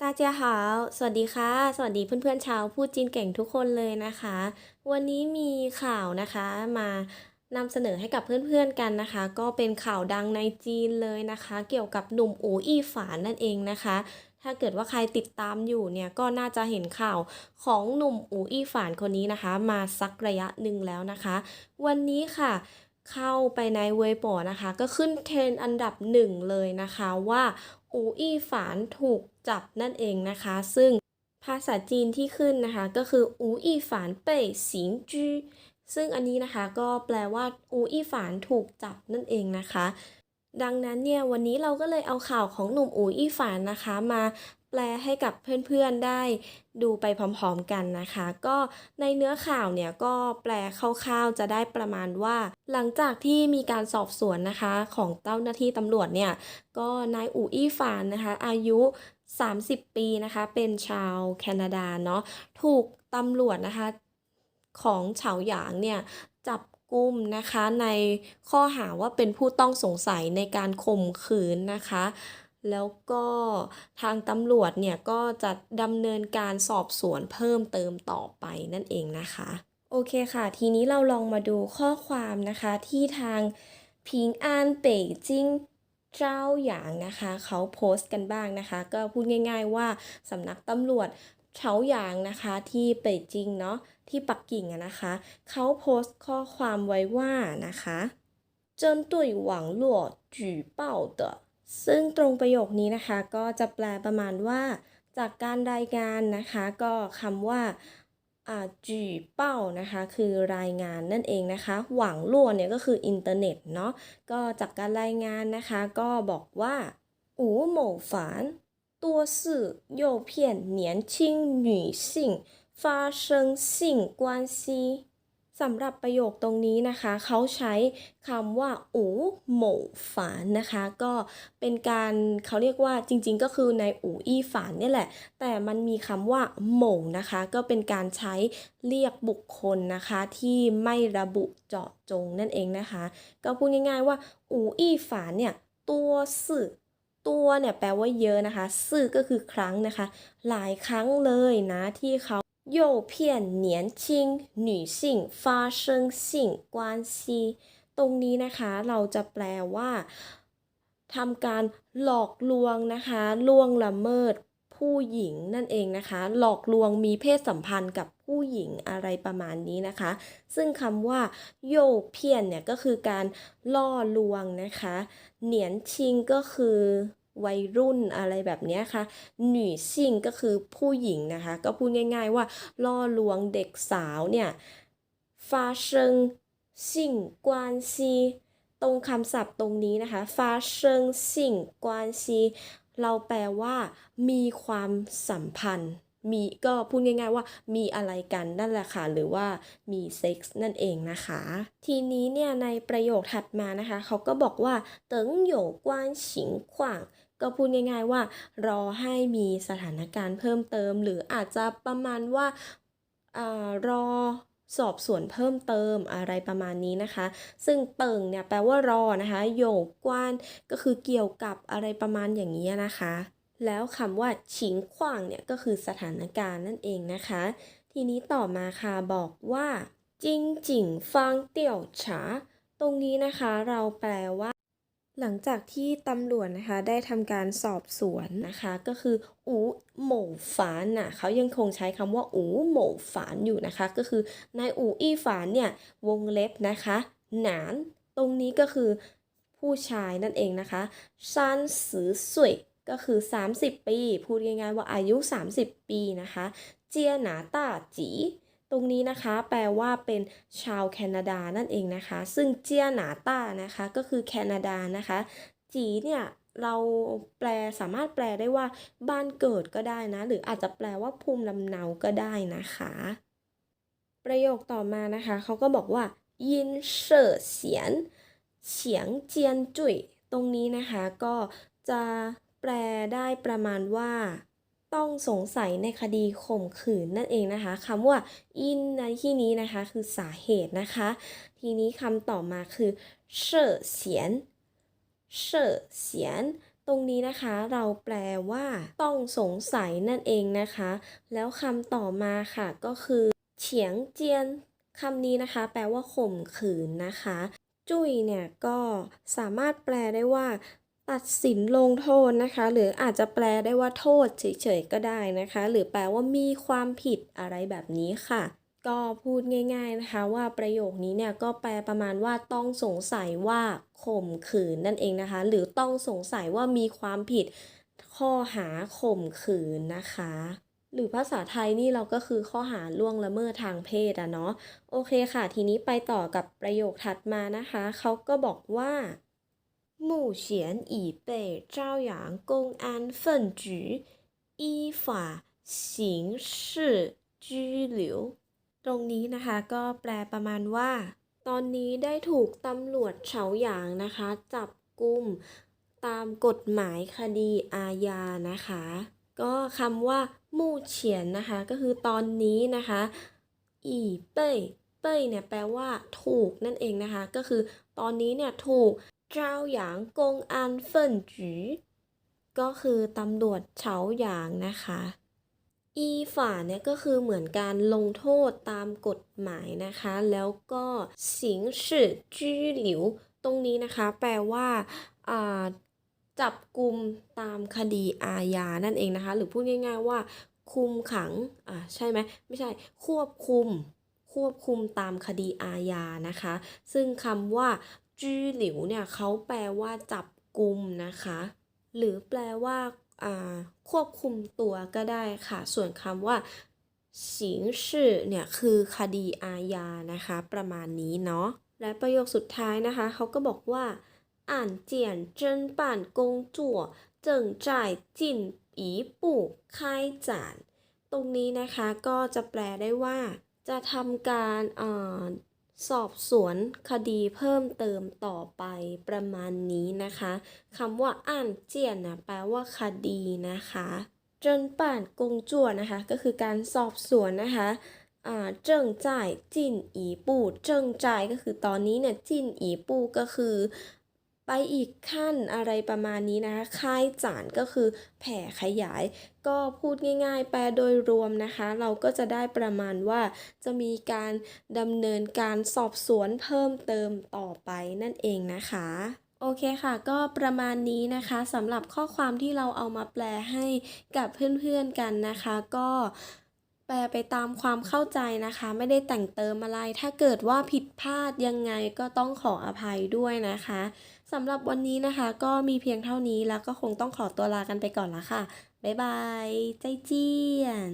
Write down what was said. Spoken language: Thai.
ตาเจ้าหาสวัสดีค่ะ สวัสดีเพื่อนๆชาวพูดจีนเก่งทุกคนเลยนะคะ วันนี้มีข่าวนะคะมานำเสนอให้กับเพื่อนๆกันนะคะ ก็เป็นข่าวดังในจีนเลยนะคะ เกี่ยวกับหนุ่มอูอี้ฝานนั่นเองนะคะ ถ้าเกิดว่าใครติดตามอยู่เนี่ยก็น่าจะเห็นข่าวของหนุ่มอูอี้ฝานคนนี้นะคะ มาสักระยะหนึ่งแล้วนะคะ วันนี้ค่ะเข้าไปในเว็บบอร์นะคะ ก็ขึ้นเทรนอันดับหนึ่งเลยนะคะว่าอูอี้ฝานถูก จับนั่นเองนะคะ ซึ่งภาษาจีนที่ขึ้นนะคะ ก็คืออูอี้ฝานเป่ยสิงจื้อซึ่งอันนี้นะคะก็แปลว่าอูอี้ฝานถูกจับนั่นเองนะคะ ดังนั้นเนี่ยวันนี้เราก็เลยเอาข่าวของหนุ่มอูอี้ฝานนะคะมาแปลให้กับเพื่อนๆได้ดูไปพร้อมๆกันนะคะ ก็ในเนื้อข่าวเนี่ยก็แปลคร่าวๆจะได้ประมาณว่า หลังจากที่มีการสอบสวนนะคะของเจ้าหน้าที่ตำรวจเนี่ยก็นายอูอี้ฟานนะคะ อายุ 30 ปีนะคะ เป็นชาวแคนาดาเนาะถูกตำรวจนะคะของเฉาหยางเนี่ยจับกุมนะคะในข้อหาว่าเป็นผู้ต้องสงสัยในการข่มขืนนะคะ แล้วก็ทางตำรวจเนี่ยก็จะดำเนินการสอบสวนเพิ่มเติมต่อไปนั่นเองนะคะ โอเคค่ะ ทีนี้เราลองมาดูข้อความนะคะที่ทางพิงอันเป่ยจิ้ง เจ้าอย่างนะคะเขาโพสต์กันบ้างนะคะ ก็พูดง่าย ๆ ว่าสำนักตำรวจเฉาหยางนะคะที่เป่ยจิงเนาะที่ปักกิ่งนะคะ เขาโพสต์ข้อความไว้ว่านะคะเจิ้นตุยหวังหลัวจู่เป่าเตอซึ่งตรงประโยคนี้นะคะก็จะแปลประมาณว่า จากการรายงานนะคะ ก็คำว่า อ่าจีเป้านะคะ คือรายงานนั่นเองนะคะ หวังล่วเนี่ยก็คืออินเทอร์เน็ตเนาะ ก็จากการรายงานนะคะ ก็บอกว่าอูหมู่ฝาน多次诱骗年轻女性发生性关系 สำหรับประโยคตรงนี้นะคะ เขาใช้คำว่าอูหมู่ฝานนะคะ ก็เป็นการเขาเรียกว่าจริงๆ ก็คือในอูอี้ฝานนี่แหละ แต่มันมีคำว่าหมู่นะคะ ก็เป็นการใช้เรียกบุคคลนะคะ ที่ไม่ระบุเจาะจงนั่นเองนะคะ ก็พูดง่ายๆว่าอูอี้ฝานเนี่ยตัวสื่อ ตัวเนี่ยแปลว่าเยอะนะคะ สื่อก็คือครั้งนะคะ หลายครั้งเลยนะที่เขา诱骗年轻女性发生性关系ตรงนี้นะคะ เราจะแปลว่าทำการหลอกลวงนะคะล่วงละเมิดผู้หญิงนั่นเองนะคะ หลอกลวงมีเพศสัมพันธ์กับผู้หญิงอะไรประมาณนี้นะคะ ซึ่งคำว่าโยเพียนเนี่ยก็คือการล่อลวงนะคะ เหนียนชิงก็คือ วัยรุ่นอะไรแบบนี้ค่ะหนุ่ยซิงก็คือผู้หญิงนะคะ ก็พูดง่ายๆว่าล่อลวงเด็กสาวเนี่ยฟาเซิงซิ่งกวนซีตรงคำศัพท์ตรงนี้นะคะฟาเซิงซิ่งกวนซีเราแปลว่า มีความสัมพันธ์ มีก็พูดง่าย ๆ ว่ามีอะไรกันนั่นแหละค่ะ หรือว่ามีเซ็กส์นั่นเองนะคะ ทีนี้เนี่ยในประโยคถัดมานะคะ เขาก็บอกว่าเติงหยกกวนฉิงขวาง ก็พูดง่าย ๆว่า รอให้มีสถานการณ์เพิ่มเติม หรืออาจจะประมาณว่าอารอสอบสวนเพิ่มเติมอะไรประมาณนี้นะคะ ซึ่งเติ่งเนี่ยแปลว่ารอนะคะโยกกว้านก็คือเกี่ยวกับอะไรประมาณอย่างนี้นะคะ แล้วคำว่าฉิงขว้างเนี่ยก็คือสถานการณ์นั่นเองนะคะ ทีนี้ต่อมาค่ะบอกว่า จิงจิงฟางเตี่ยวฉาตรงนี้นะคะเราแปลว่า หลังจากที่ตำรวจนะคะได้ทำการสอบสวนนะคะ ก็คืออูหมู่ฝานน่ะเขายังคงใช้คำว่าอูหมู่ฝานอยู่นะคะ ก็คือนายอูอี้ฝานเนี่ยวงเล็บนะคะ หนานตรงนี้ก็คือผู้ชายนั่นเองนะคะซันสือสวยก็คือ 30 ปี พูดง่ายๆว่าอายุ 30 ปีนะคะ เจียหนาต้าจี ตรงนี้นะคะแปลว่าเป็นชาวแคนาดานั่นเองนะคะ ซึ่งเจียหนาต้านะคะก็คือแคนาดานะคะ จีเนี่ยเราแปลสามารถแปลได้ว่าบ้านเกิดก็ได้นะ หรืออาจจะแปลว่าภูมิลำเนาก็ได้นะคะ ประโยคต่อมานะคะเขาก็บอกว่า ยินเสอเสียนเฉียงเจียนจุยตรงนี้นะคะก็จะแปลได้ประมาณว่า ต้องสงสัยในคดีข่มขืนนั่นเองนะคะคำว่าอินในที่นี้นะคะคือสาเหตุนะคะ ทีนี้คำต่อมาคือเส่อเสียนเส่อเสียนตรงนี้นะคะเราแปลว่า ต้องสงสัยนั่นเองนะคะ แล้วคำต่อมาค่ะก็คือเฉียงเจียนคำนี้นะคะ แปลว่าข่มขืนนะคะ จุ้ยเนี่ยก็สามารถแปลได้ว่า ตัดสินลงโทษนะคะ หรืออาจจะแปลได้ว่าโทษเฉยๆก็ได้นะคะ หรือแปลว่ามีความผิดอะไรแบบนี้ค่ะ ก็พูดง่าย ๆนะคะ ว่าประโยคนี้เนี่ยก็แปลประมาณว่าต้องสงสัยว่าข่มขืนนั่นเองนะคะ หรือต้องสงสัยว่ามีความผิดข้อหาข่มขืนนะคะ หรือภาษาไทยนี่เราก็คือข้อหาล่วงละเมิดทางเพศอะเนาะโอเคค่ะ ทีนี้ไปต่อกับประโยคถัดมานะคะเขาก็บอกว่า 目前已被朝阳公安分局依法刑事拘留 ตรงนี้นะคะก็แปลประมาณว่า ตอนนี้ได้ถูกตำรวจเฉาหยางนะคะ จับกุมตามกฎหมายคดีอาญานะคะ ก็คำว่ามู่เฉียนนะคะ ก็คือตอนนี้นะคะ อีเป้ยเป้ยเนี่ยแปลว่าถูกนั่นเองนะคะ ก็คือตอนนี้เนี่ยถูก เจ้าหยางกงอันเฟินจือก็คือตำรวจเฉาหยางนะคะ อีฝ่าเนี่ยก็คือเหมือนการลงโทษตามกฎหมายนะคะ แล้วก็สิงสื่อจื้อหลิว ตรงนี้นะคะ แปลว่าอ่าจับกลุ่มตามคดีอาญานั่นเองนะคะ หรือพูดง่าย ๆ ว่า คุมขังอ่าใช่ไหมไม่ใช่ ควบคุมควบคุมตามคดีอาญานะคะ ซึ่งคำว่า จื้อหลิวเนี่ยเขาแปลว่าจับกลุ่มนะคะ หรือแปลว่าควบคุมตัวก็ได้ค่ะ ส่วนคำว่าสิงสื่อเนี่ยคือคดีอาญานะคะ ประมาณนี้เนาะและประโยคสุดท้ายนะคะเขาก็บอกว่า อ่านเจียนเจิ้นป่านกงจั่วเจิงจ่ายจินอีปู่ค่ายจาน ตรงนี้นะคะก็จะแปลได้ว่า จะทำการอ่อ สอบสวนคดีเพิ่มเติมต่อไปประมาณนี้นะคะคำว่าอ่านเจียนนะแปลว่าคดีนะคะจนป่านกงจั่วนะคะ ก็คือการสอบสวนนะคะอ่าเจิงจ่ายจินอีปูเจิงจ่ายก็คือตอนนี้เนี่ยจินอีปูก็คือ ไปอีกขั้นอะไรประมาณนี้นะคะค่ายจานก็คือแผ่ขยาย ก็พูดง่าย ๆ แปลโดยรวมนะคะ เราก็จะได้ประมาณว่าจะมีการดำเนินการสอบสวนเพิ่มเติมต่อไปนั่นเองนะคะโอเคค่ะ ก็ประมาณนี้นะคะสำหรับข้อความที่เราเอามาแปลให้กับเพื่อนๆกันนะคะ ก็แปลไปตามความเข้าใจนะคะ ไม่ได้แต่งเติมอะไร ถ้าเกิดว่าผิดพลาดยังไงก็ต้องขออภัยด้วยนะคะ สำหรับวันนี้นะคะ ก็มีเพียงเท่านี้แล้วก็คงต้องขอตัวลากันไปก่อนละค่ะ บ๊ายบาย ใจเจียน